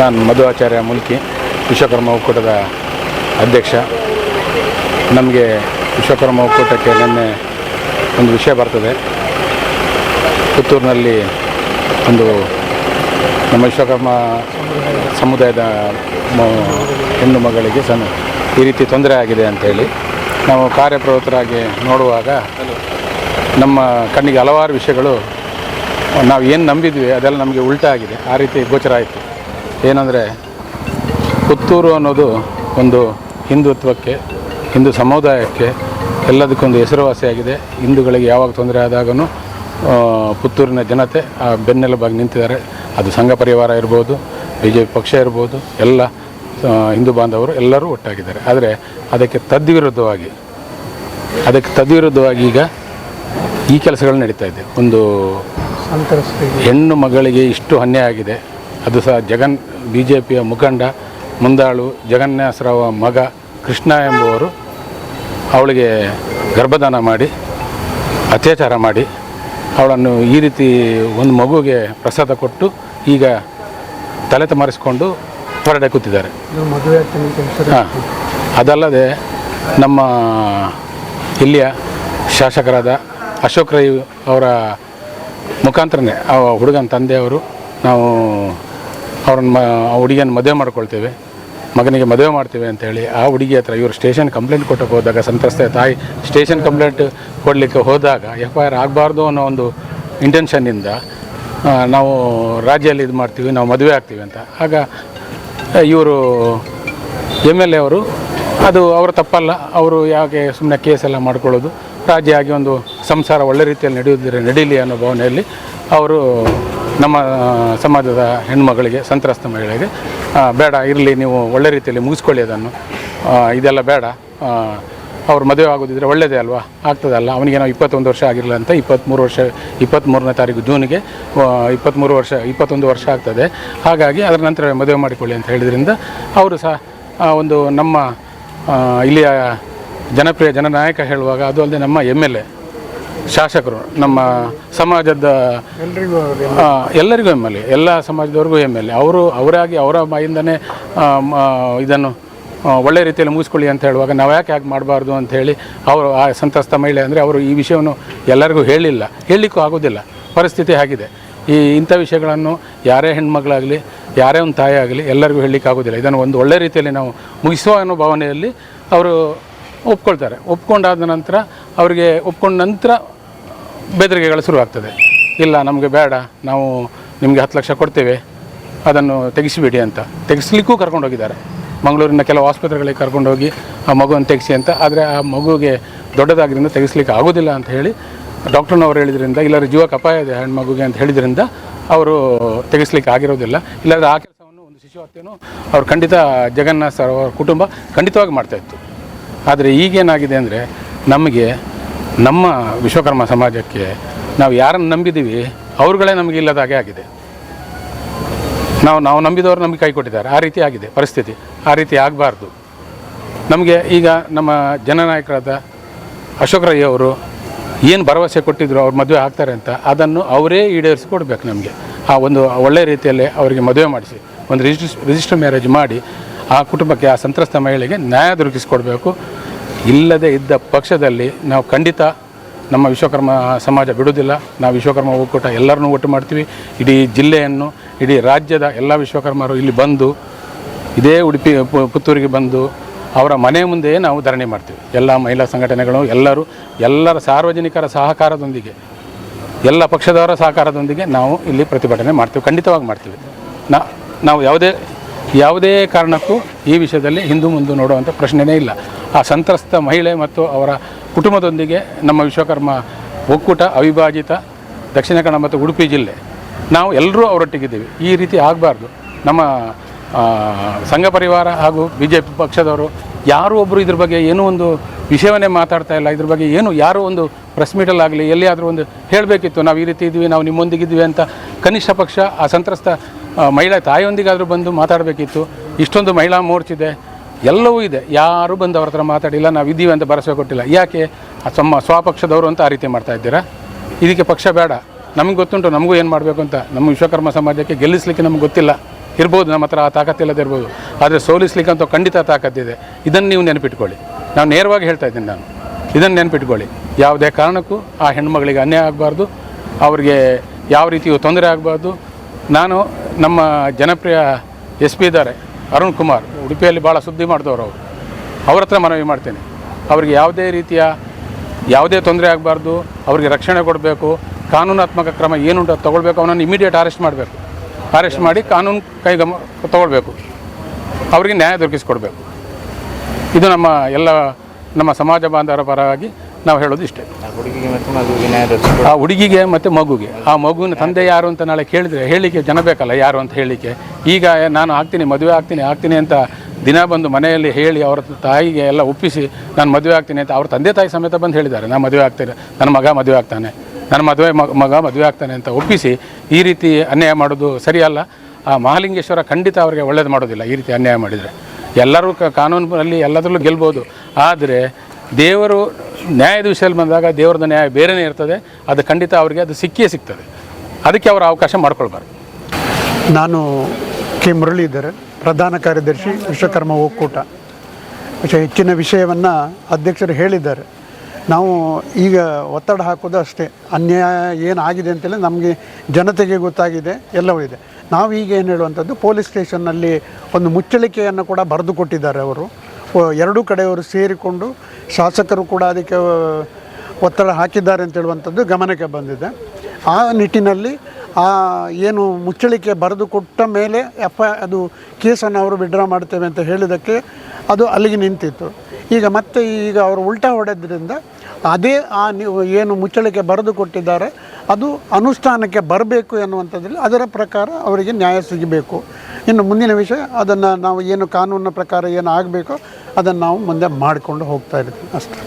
ನಾನು ಮಧು ಆಚಾರ್ಯ ಮುಲ್ಕಿ, ವಿಶ್ವಕರ್ಮ ಒಕ್ಕೂಟದ ಅಧ್ಯಕ್ಷ. ನಮಗೆ ವಿಶ್ವಕರ್ಮ ಒಕ್ಕೂಟಕ್ಕೆ ನಿನ್ನೆ ಒಂದು ವಿಷಯ ಬರ್ತದೆ. ಪುತ್ತೂರಿನಲ್ಲಿ ಒಂದು ನಮ್ಮ ವಿಶ್ವಕರ್ಮ ಸಮುದಾಯದ ಹೆಣ್ಣು ಮಗಳಿಗೆ ಸಣ್ಣ ಈ ರೀತಿ ತೊಂದರೆ ಆಗಿದೆ ಅಂತೇಳಿ ನಾವು ಕಾರ್ಯಪ್ರವೃತ್ತರಾಗಿ ನೋಡುವಾಗ ನಮ್ಮ ಕಣ್ಣಿಗೆ ಹಲವಾರು ವಿಷಯಗಳು ನಾವು ಏನು ನಂಬಿದ್ವಿ ಅದೆಲ್ಲ ನಮಗೆ ಉಲ್ಟಾ ಆಗಿದೆ. ಆ ರೀತಿ ಗೋಚರ ಆಯಿತು. ಏನಂದರೆ ಪುತ್ತೂರು ಅನ್ನೋದು ಒಂದು ಹಿಂದುತ್ವಕ್ಕೆ ಹಿಂದೂ ಸಮುದಾಯಕ್ಕೆ ಎಲ್ಲದಕ್ಕೊಂದು ಹೆಸರುವಾಸಿಯಾಗಿದೆ ಹಿಂದೂಗಳಿಗೆ ಯಾವಾಗ ತೊಂದರೆ ಆದಾಗೂ ಪುತ್ತೂರಿನ ಜನತೆ ಆ ಬೆನ್ನೆಲುಬಾಗಿ ನಿಂತಿದ್ದಾರೆ. ಅದು ಸಂಘ ಪರಿವಾರ ಇರ್ಬೋದು ಬಿ ಜೆ ಪಿ ಪಕ್ಷ ಇರ್ಬೋದು ಎಲ್ಲ ಹಿಂದೂ ಬಾಂಧವರು ಎಲ್ಲರೂ ಒಟ್ಟಾಗಿದ್ದಾರೆ. ಆದರೆ ಅದಕ್ಕೆ ತದ್ವಿರುದ್ಧವಾಗಿ ಅದಕ್ಕೆ ತದ್ವಿರುದ್ಧವಾಗಿ ಈಗ ಈ ಕೆಲಸಗಳು ನಡೀತಾ ಇದೆ. ಒಂದು ಹೆಣ್ಣು ಮಗಳಿಗೆ ಇಷ್ಟು ಅನ್ಯಾಯ ಆಗಿದೆ. ಅದು ಸಹ ಜಗನ್ ಬಿ ಜೆ ಪಿಯ ಮುಖಂಡ ಮುಂದಾಳು ಜಗನ್ಯಾಸರಾವ ಮಗ ಕೃಷ್ಣ ಎಂಬುವರು ಅವಳಿಗೆ ಗರ್ಭದಾನ ಮಾಡಿ ಅತ್ಯಾಚಾರ ಮಾಡಿ ಅವಳನ್ನು ಈ ರೀತಿ ಒಂದು ಮಗುವಿಗೆ ಪ್ರಸಾದ ಕೊಟ್ಟು ಈಗ ತಲೆ ತಮರಿಸಿಕೊಂಡು ಹೊರಡೆ ಕೂತಿದ್ದಾರೆ. ಹಾಂ ಅದಲ್ಲದೆ ನಮ್ಮ ಇಲ್ಲಿಯ ಶಾಸಕರಾದ ಅಶೋಕ್ ರೈ ಅವರ ಮುಖಾಂತರನೇ ಆ ಹುಡುಗನ ತಂದೆಯವರು ನಾವು ಅವ್ರನ್ನ ಹುಡುಗಿಯನ್ನು ಮದುವೆ ಮಾಡ್ಕೊಳ್ತೇವೆ. ಮಗನಿಗೆ ಮದುವೆ ಮಾಡ್ತೇವೆ ಅಂತೇಳಿ ಆ ಹುಡುಗಿ ಹತ್ರ ಇವರು ಸ್ಟೇಷನ್ ಕಂಪ್ಲೇಂಟ್ ಕೊಟ್ಟಕ್ಕೆ ಹೋದಾಗ, ಸಂತ್ರಸ್ತೆ ತಾಯಿ ಸ್ಟೇಷನ್ ಕಂಪ್ಲೇಂಟ್ ಕೊಡಲಿಕ್ಕೆ ಹೋದಾಗ ಎಫ್ ಐ ಆರ್ ಆಗಬಾರ್ದು ಅನ್ನೋ ಒಂದು ಇಂಟೆನ್ಷನ್ನಿಂದ ನಾವು ರಾಜ್ಯದಲ್ಲಿ ಇದು ಮಾಡ್ತೀವಿ, ನಾವು ಮದುವೆ ಆಗ್ತೀವಿ ಅಂತ. ಆಗ ಇವರು ಎಂ ಎಲ್ ಎ ಅವರು, ಅದು ಅವರ ತಪ್ಪಲ್ಲ, ಅವರು ಯಾಕೆ ಸುಮ್ಮನೆ ಕೇಸೆಲ್ಲ ಮಾಡ್ಕೊಳ್ಳೋದು, ರಾಜ್ಯ ಆಗಿ ಒಂದು ಸಂಸಾರ ಒಳ್ಳೆ ರೀತಿಯಲ್ಲಿ ನಡೆಯುವುದಿಲ್ಲ ನಡೀಲಿ ಅನ್ನೋ ಭಾವನೆಯಲ್ಲಿ ಅವರು ನಮ್ಮ ಸಮಾಜದ ಹೆಣ್ಮಗಳಿಗೆ, ಸಂತ್ರಸ್ತ ಮಹಿಳೆಗೆ ಬೇಡ, ಇರಲಿ, ನೀವು ಒಳ್ಳೆ ರೀತಿಯಲ್ಲಿ ಮುಗಿಸ್ಕೊಳ್ಳಿ ಅದನ್ನು. ಇದೆಲ್ಲ ಬೇಡ. ಅವ್ರು ಮದುವೆ ಆಗೋದಿದ್ರೆ ಒಳ್ಳೆಯದೇ ಅಲ್ವಾ? ಆಗ್ತದಲ್ಲ. ಅವನಿಗೆ ನಾವು ಇಪ್ಪತ್ತೊಂದು ವರ್ಷ ಆಗಿರಲಿಲ್ಲ ಅಂತ ಇಪ್ಪತ್ತ್ಮೂರು ವರ್ಷ, ಇಪ್ಪತ್ತ್ಮೂರನೇ ತಾರೀಕು ಜೂನಿಗೆ ಇಪ್ಪತ್ತ್ಮೂರು ವರ್ಷ, ಇಪ್ಪತ್ತೊಂದು ವರ್ಷ ಆಗ್ತದೆ. ಹಾಗಾಗಿ ಅದರ ನಂತರ ಮದುವೆ ಮಾಡಿಕೊಳ್ಳಿ ಅಂತ ಹೇಳಿದ್ರಿಂದ ಅವರು ಸಹ ಒಂದು ನಮ್ಮ ಇಲ್ಲಿಯ ಜನಪ್ರಿಯ ಜನನಾಯಕ ಹೇಳುವಾಗ ಅದು ಅಲ್ಲದೆ ನಮ್ಮ ಎಂ ಎಲ್ ಎ. ಶಾಸಕರು ನಮ್ಮ ಸಮಾಜದ ಎಲ್ಲರಿಗೂ ಎಂ ಎಲ್ ಎ ಎಲ್ಲ ಸಮಾಜದವ್ರಿಗೂ ಎಂ ಎಲ್ ಎ. ಅವರು ಅವರಾಗಿ ಅವರ ಬಾಯಿಂದನೇ ಆ, ಇದನ್ನು ಒಳ್ಳೆ ರೀತಿಯಲ್ಲಿ ಮುಗಿಸ್ಕೊಳ್ಳಿ ಅಂತ ಹೇಳುವಾಗ ನಾವು ಯಾಕೆ ಯಾಕೆ ಮಾಡಬಾರ್ದು ಅಂತ ಹೇಳಿ ಅವರು ಆ ಸಂತ್ರಸ್ತ ಮಹಿಳೆ ಅಂದರೆ ಅವರು ಈ ವಿಷಯವನ್ನು ಎಲ್ಲರಿಗೂ ಹೇಳಿಲ್ಲ. ಹೇಳಲಿಕ್ಕೂ ಆಗೋದಿಲ್ಲ. ಪರಿಸ್ಥಿತಿ ಆಗಿದೆ. ಈ ಇಂಥ ವಿಷಯಗಳನ್ನು ಯಾರೇ ಹೆಣ್ಮಗಳಾಗಲಿ ಯಾರೇ ಒಂದು ತಾಯಿ ಆಗಲಿ ಎಲ್ಲರಿಗೂ ಹೇಳಲಿಕ್ಕೆ ಆಗೋದಿಲ್ಲ. ಇದನ್ನು ಒಂದು ಒಳ್ಳೆ ರೀತಿಯಲ್ಲಿ ನಾವು ಮುಗಿಸುವ ಅನ್ನೋ ಭಾವನೆಯಲ್ಲಿ ಅವರು ಒಪ್ಕೊಳ್ತಾರೆ. ಒಪ್ಕೊಂಡಾದ ನಂತರ ಅವರಿಗೆ ಒಪ್ಕೊಂಡ ನಂತರ ಬೆದರಿಕೆಗಳು ಶುರುವಾಗ್ತದೆ. ಇಲ್ಲ, ನಮಗೆ ಬೇಡ, ನಾವು ನಿಮಗೆ ಹತ್ತು ಲಕ್ಷ ಕೊಡ್ತೇವೆ, ಅದನ್ನು ತೆಗೆಸಿಬಿಡಿ ಅಂತ. ತೆಗೆಸ್ಲಿಕ್ಕೂ ಕರ್ಕೊಂಡು ಹೋಗಿದ್ದಾರೆ ಮಂಗಳೂರಿನ ಕೆಲವು ಆಸ್ಪತ್ರೆಗಳಿಗೆ ಕರ್ಕೊಂಡು ಹೋಗಿ ಆ ಮಗುವನ್ನು ತೆಗೆಸಿ ಅಂತ. ಆದರೆ ಆ ಮಗುವಿಗೆ ದೊಡ್ಡದಾಗಿದ್ದರಿಂದ ತೆಗೆಸ್ಲಿಕ್ಕೆ ಆಗೋದಿಲ್ಲ ಅಂತ ಹೇಳಿ ಡಾಕ್ಟರ್ನವ್ರು ಹೇಳಿದ್ರಿಂದ, ಇಲ್ಲಾಂದ್ರೆ ಜೀವಕ್ಕೆ ಅಪಾಯ ಇದೆ ಹೆಣ್ಣು ಮಗುಗೆ ಅಂತ ಹೇಳಿದ್ರಿಂದ ಅವರು ತೆಗೆಸ್ಲಿಕ್ಕೆ ಆಗಿರೋದಿಲ್ಲ. ಇಲ್ಲಾದರೆ ಆ ಕೆಲಸವನ್ನು ಒಂದು ಶಿಶು ಹತ್ಯೆನೂ ಅವ್ರು ಖಂಡಿತ ಜಗನ್ನಾಥ್ ಸರ್ ಅವರ ಕುಟುಂಬ ಖಂಡಿತವಾಗಿ ಮಾಡ್ತಾಯಿತ್ತು ಆದರೆ ಈಗೇನಾಗಿದೆ ಅಂದರೆ ನಮಗೆ ನಮ್ಮ ವಿಶ್ವಕರ್ಮ ಸಮಾಜಕ್ಕೆ ನಾವು ಯಾರನ್ನು ನಂಬಿದ್ದೀವಿ, ಅವ್ರುಗಳೇ ನಮಗೆ ಇಲ್ಲದ ಹಾಗೆ ಆಗಿದೆ. ನಾವು ನಾವು ನಂಬಿದವರು ನಮಗೆ ಕೈ ಕೊಟ್ಟಿದ್ದಾರೆ. ಆ ರೀತಿ ಆಗಿದೆ ಪರಿಸ್ಥಿತಿ. ಆ ರೀತಿ ಆಗಬಾರ್ದು. ನಮಗೆ ಈಗ ನಮ್ಮ ಜನನಾಯಕರಾದ ಅಶೋಕ್ ರೈ ಅವರು ಏನು ಭರವಸೆ ಕೊಟ್ಟಿದ್ರು ಅವ್ರು ಮದುವೆ ಆಗ್ತಾರೆ ಅಂತ, ಅದನ್ನು ಅವರೇ ಈಡೇರಿಸಿ ಕೊಡಬೇಕು ನಮಗೆ. ಆ ಒಂದು ಒಳ್ಳೆಯ ರೀತಿಯಲ್ಲಿ ಅವರಿಗೆ ಮದುವೆ ಮಾಡಿಸಿ, ಒಂದು ರಿಜಿಸ್ಟರ್ ರಿಜಿಸ್ಟರ್ ಮ್ಯಾರೇಜ್ ಮಾಡಿ ಆ ಕುಟುಂಬಕ್ಕೆ, ಆ ಸಂತ್ರಸ್ತ ಮಹಿಳೆಗೆ ನ್ಯಾಯ ದೊರಕಿಸಿಕೊಡ್ಬೇಕು. ಇಲ್ಲದೆ ಇದ್ದ ಪಕ್ಷದಲ್ಲಿ ನಾವು ಖಂಡಿತ ನಮ್ಮ ವಿಶ್ವಕರ್ಮ ಸಮಾಜ ಬಿಡುವುದಿಲ್ಲ. ನಾವು ವಿಶ್ವಕರ್ಮ ಒಕ್ಕೂಟ ಎಲ್ಲರನ್ನೂ ಒಟ್ಟು ಮಾಡ್ತೀವಿ. ಇಡೀ ಜಿಲ್ಲೆಯನ್ನು, ಇಡೀ ರಾಜ್ಯದ ಎಲ್ಲ ವಿಶ್ವಕರ್ಮರು ಇಲ್ಲಿ ಬಂದು, ಇದೇ ಉಡುಪಿ ಪುತ್ತೂರಿಗೆ ಬಂದು ಅವರ ಮನೆ ಮುಂದೆಯೇ ನಾವು ಧರಣಿ ಮಾಡ್ತೀವಿ. ಎಲ್ಲ ಮಹಿಳಾ ಸಂಘಟನೆಗಳು, ಎಲ್ಲರೂ, ಎಲ್ಲರ ಸಾರ್ವಜನಿಕರ ಸಹಕಾರದೊಂದಿಗೆ, ಎಲ್ಲ ಪಕ್ಷದವರ ಸಹಕಾರದೊಂದಿಗೆ ನಾವು ಇಲ್ಲಿ ಪ್ರತಿಭಟನೆ ಮಾಡ್ತೀವಿ. ಖಂಡಿತವಾಗಿ ಮಾಡ್ತೀವಿ. ನಾವು ಯಾವುದೇ ಯಾವುದೇ ಕಾರಣಕ್ಕೂ ಈ ವಿಷಯದಲ್ಲಿ ಹಿಂದೂ ಮುಂದೆ ನೋಡುವಂಥ ಪ್ರಶ್ನೆನೇ ಇಲ್ಲ. ಆ ಸಂತ್ರಸ್ತ ಮಹಿಳೆ ಮತ್ತು ಅವರ ಕುಟುಂಬದೊಂದಿಗೆ ನಮ್ಮ ವಿಶ್ವಕರ್ಮ ಒಕ್ಕೂಟ, ಅವಿಭಾಜಿತ, ದಕ್ಷಿಣ ಕನ್ನಡ ಮತ್ತು ಉಡುಪಿ ಜಿಲ್ಲೆ, ನಾವು ಎಲ್ಲರೂ ಅವರೊಟ್ಟಿಗಿದ್ದೀವಿ. ಈ ರೀತಿ ಆಗಬಾರ್ದು. ನಮ್ಮ ಸಂಘ ಪರಿವಾರ ಹಾಗೂ ಬಿ ಜೆ ಪಿ ಪಕ್ಷದವರು ಯಾರೂ ಒಬ್ಬರು ಇದ್ರ ಬಗ್ಗೆ ಏನೂ ಒಂದು ವಿಷಯವನ್ನೇ ಮಾತಾಡ್ತಾ ಇಲ್ಲ. ಇದ್ರ ಬಗ್ಗೆ ಏನು ಯಾರೂ ಒಂದು ಪ್ರೆಸ್ ಮೀಟಲ್ಲಾಗಲಿ ಎಲ್ಲಿಯಾದರೂ ಒಂದು ಹೇಳಬೇಕಿತ್ತು. ನಾವು ಈ ರೀತಿ ಇದ್ವಿ ನಾವು ನಿಮ್ಮೊಂದಿಗಿದ್ವಿ ಅಂತ ಕನಿಷ್ಠ ಪಕ್ಷ ಆ ಸಂತ್ರಸ್ತ ಮಹಿಳಾ ತಾಯಿಯೊಂದಿಗಾದರೂ ಬಂದು ಮಾತಾಡಬೇಕಿತ್ತು. ಇಷ್ಟೊಂದು ಮಹಿಳಾ ಮೋರ್ಚಿದೆ. ಎಲ್ಲವೂ ಇದೆ. ಯಾರೂ ಬಂದು ಅವ್ರ ಹತ್ರ ಮಾತಾಡಿಲ್ಲ. ನಾವು ಇದ್ದೀವಿ ಅಂತ ಭರವಸೆ ಕೊಟ್ಟಿಲ್ಲ. ಯಾಕೆ? ತಮ್ಮ ಸ್ವಪಕ್ಷದವರು ಅಂತ ಆ ರೀತಿ ಮಾಡ್ತಾ ಇದ್ದೀರಾ? ಇದಕ್ಕೆ ಪಕ್ಷ ಬೇಡ. ನಮಗೆ ಗೊತ್ತುಂಟು. ನಮಗೂ ಏನು ಮಾಡಬೇಕು ಅಂತ. ನಮ್ಮ ವಿಶ್ವಕರ್ಮ ಸಮಾಜಕ್ಕೆ ಗೆಲ್ಲಿಸಲಿಕ್ಕೆ ನಮ್ಗೆ ಗೊತ್ತಿಲ್ಲ. ಇರ್ಬೋದು. ನಮ್ಮ ಹತ್ರ ಆ ತಾಕತ್ತಿಲ್ಲದೆ ಇರ್ಬೋದು. ಆದರೆ ಸೋಲಿಸ್ಲಿಕ್ಕೆ ಅಂತ ಖಂಡಿತ ತಾಕತ್ತಿದೆ ಇದನ್ನು ನೀವು ನೆನಪಿಟ್ಕೊಳ್ಳಿ. ನಾನು ನೇರವಾಗಿ ಹೇಳ್ತಾ ಇದ್ದೀನಿ ನಾನು. ಇದನ್ನು ನೆನಪಿಟ್ಕೊಳ್ಳಿ. ಯಾವುದೇ ಕಾರಣಕ್ಕೂ ಆ ಹೆಣ್ಮಗಳಿಗೆ ಅನ್ಯಾಯ ಆಗಬಾರ್ದು. ಅವ್ರಿಗೆ ಯಾವ ರೀತಿಯೂ ತೊಂದರೆ ಆಗಬಾರ್ದು. ನಾನು ನಮ್ಮ ಜನಪ್ರಿಯ ಎಸ್ ಪಿ ಇದ್ದಾರೆ, ಅರುಣ್ ಕುಮಾರ್. ಉಡುಪಿಯಲ್ಲಿ ಭಾಳ ಸುದ್ದಿ ಮಾಡಿದವರು ಅವರು. ಅವ್ರ ಹತ್ರ ಮನವಿ ಮಾಡ್ತೇನೆ. ಅವರಿಗೆ ಯಾವುದೇ ರೀತಿಯ ಯಾವುದೇ ತೊಂದರೆ ಆಗಬಾರ್ದು, ಅವರಿಗೆ ರಕ್ಷಣೆ ಕೊಡಬೇಕು, ಕಾನೂನಾತ್ಮಕ ಕ್ರಮ ಏನುಂಟು ಅದು ತೊಗೊಳ್ಬೇಕು, ಅವನನ್ನು ಇಮಿಡಿಯೇಟ್ ಅರೆಸ್ಟ್ ಮಾಡಬೇಕು. ಅರೆಸ್ಟ್ ಮಾಡಿ ಕಾನೂನು ಕೈಗಮ, ತೊಗೊಳ್ಬೇಕು. ಅವರಿಗೆ ನ್ಯಾಯ ದೊರಕಿಸಿಕೊಡ್ಬೇಕು. ಇದು ನಮ್ಮ ಎಲ್ಲ, ನಮ್ಮ ಸಮಾಜ ಬಾಂಧವರ ಪರವಾಗಿ ನಾವು ಹೇಳೋದು ಇಷ್ಟೇ. ಆ ಹುಡುಗಿಗೆ ಮತ್ತು ಮಗುವಿಗೆ ಆ ಹುಡುಗಿಗೆ ಮತ್ತು ಮಗುಗೆ. ಆ ಮಗುವಿನ ತಂದೆ ಯಾರು ಅಂತ ನಾಳೆ ಕೇಳಿದರೆ ಹೇಳಲಿಕ್ಕೆ ಜನ ಬೇಕಲ್ಲ ಯಾರು ಅಂತ ಹೇಳಿಕೆ. ಈಗ ನಾನು ಆಗ್ತೀನಿ ಮದುವೆ ಆಗ್ತೀನಿ ಆಗ್ತೀನಿ ಅಂತ ದಿನ ಬಂದು ಮನೆಯಲ್ಲಿ ಹೇಳಿ ಅವರ ತಾಯಿಗೆ ಎಲ್ಲ ಒಪ್ಪಿಸಿ ನಾನು ಮದುವೆ ಆಗ್ತೀನಿ ಅಂತ ಅವ್ರ ತಂದೆ ತಾಯಿ ಸಮೇತ ಬಂದು ಹೇಳಿದ್ದಾರೆ. ನಾನು ಮದುವೆ ಆಗ್ತೀನಿ ನನ್ನ ಮಗ ಮದುವೆ ಆಗ್ತಾನೆ ನನ್ನ ಮದುವೆ ಮಗ ಮದುವೆ ಆಗ್ತಾನೆ ಅಂತ ಒಪ್ಪಿಸಿ ಈ ರೀತಿ ಅನ್ಯಾಯ ಮಾಡೋದು ಸರಿಯಲ್ಲ. ಆ ಮಹಾಲಿಂಗೇಶ್ವರ ಖಂಡಿತ ಅವರಿಗೆ ಒಳ್ಳೇದು ಮಾಡೋದಿಲ್ಲ ಈ ರೀತಿ ಅನ್ಯಾಯ ಮಾಡಿದರೆ. ಎಲ್ಲರೂ ಕಾನೂನಲ್ಲಿ ಎಲ್ಲದರಲ್ಲೂ ಗೆಲ್ಬೋದು. ಆದರೆ ದೇವರು ನ್ಯಾಯದ ವಿಷಯದಲ್ಲಿ ಬಂದಾಗ ದೇವ್ರದ ನ್ಯಾಯ ಬೇರೆಯೇ ಇರ್ತದೆ. ಅದು ಖಂಡಿತ ಅವರಿಗೆ ಅದು ಸಿಕ್ಕಿಯೇ ಸಿಗ್ತದೆ. ಅದಕ್ಕೆ ಅವರು ಅವಕಾಶ ಮಾಡಿಕೊಳ್ಬಾರ್ದು. ನಾನು ಕೆ ಮುರಳೀಧರ್, ಪ್ರಧಾನ ಕಾರ್ಯದರ್ಶಿ ವಿಶ್ವಕರ್ಮ ಒಕ್ಕೂಟ. ವಿಷಯ ಹೆಚ್ಚಿನ ವಿಷಯವನ್ನು ಅಧ್ಯಕ್ಷರು ಹೇಳಿದ್ದಾರೆ. ನಾವು ಈಗ ಒತ್ತಡ ಹಾಕೋದು ಅಷ್ಟೇ. ಅನ್ಯಾಯ ಏನಾಗಿದೆ ಅಂತೇಳಿ ನಮಗೆ ಜನತೆಗೆ ಗೊತ್ತಾಗಿದೆ, ಎಲ್ಲವೂ ಇದೆ. ನಾವು ಈಗ ಏನು ಹೇಳುವಂಥದ್ದು, ಪೊಲೀಸ್ ಸ್ಟೇಷನ್ನಲ್ಲಿ ಒಂದು ಮುಚ್ಚಳಿಕೆಯನ್ನು ಕೂಡ ಬರೆದುಕೊಟ್ಟಿದ್ದಾರೆ ಅವರು. ಎರಡೂ ಕಡೆಯವರು ಸೇರಿಕೊಂಡು ಶಾಸಕರು ಕೂಡ ಅದಕ್ಕೆ ಒತ್ತಡ ಹಾಕಿದ್ದಾರೆ ಅಂತ ಹೇಳುವಂಥದ್ದು ಗಮನಕ್ಕೆ ಬಂದಿದೆ. ಆ ನಿಟ್ಟಿನಲ್ಲಿ ಆ ಏನು ಮುಚ್ಚಳಿಕೆ ಬರೆದು ಕೊಟ್ಟ ಮೇಲೆ ಎಫ್ ಅದು ಕೇಸನ್ನು ಅವರು ವಿಡ್ರಾ ಮಾಡ್ತೇವೆ ಅಂತ ಹೇಳಿದ್ದಕ್ಕೆ ಅದು ಅಲ್ಲಿಗೆ ನಿಂತಿತ್ತು. ಈಗ ಮತ್ತೆ ಈಗ ಅವರು ಉಲ್ಟಾ ಹೊಡೆದ್ರಿಂದ ಅದೇ ಆ ಏನು ಮುಚ್ಚಳಿಕೆ ಬರೆದು ಕೊಟ್ಟಿದ್ದಾರೆ ಅದು ಅನುಷ್ಠಾನಕ್ಕೆ ಬರಬೇಕು ಎನ್ನುವಂಥದ್ರಲ್ಲಿ ಅದರ ಪ್ರಕಾರ ಅವರಿಗೆ ನ್ಯಾಯ ಸಿಗಬೇಕು. ಇನ್ನು ಮುಂದಿನ ವಿಷಯ, ಅದನ್ನು ನಾವು ಏನು ಕಾನೂನಿನ ಪ್ರಕಾರ ಏನು ಆಗಬೇಕೋ ಅದನ್ನು ನಾವು ಮುಂದೆ ಮಾಡಿಕೊಂಡು ಹೋಗ್ತಾ ಇರ್ತೀವಿ. ಅಷ್ಟೇ.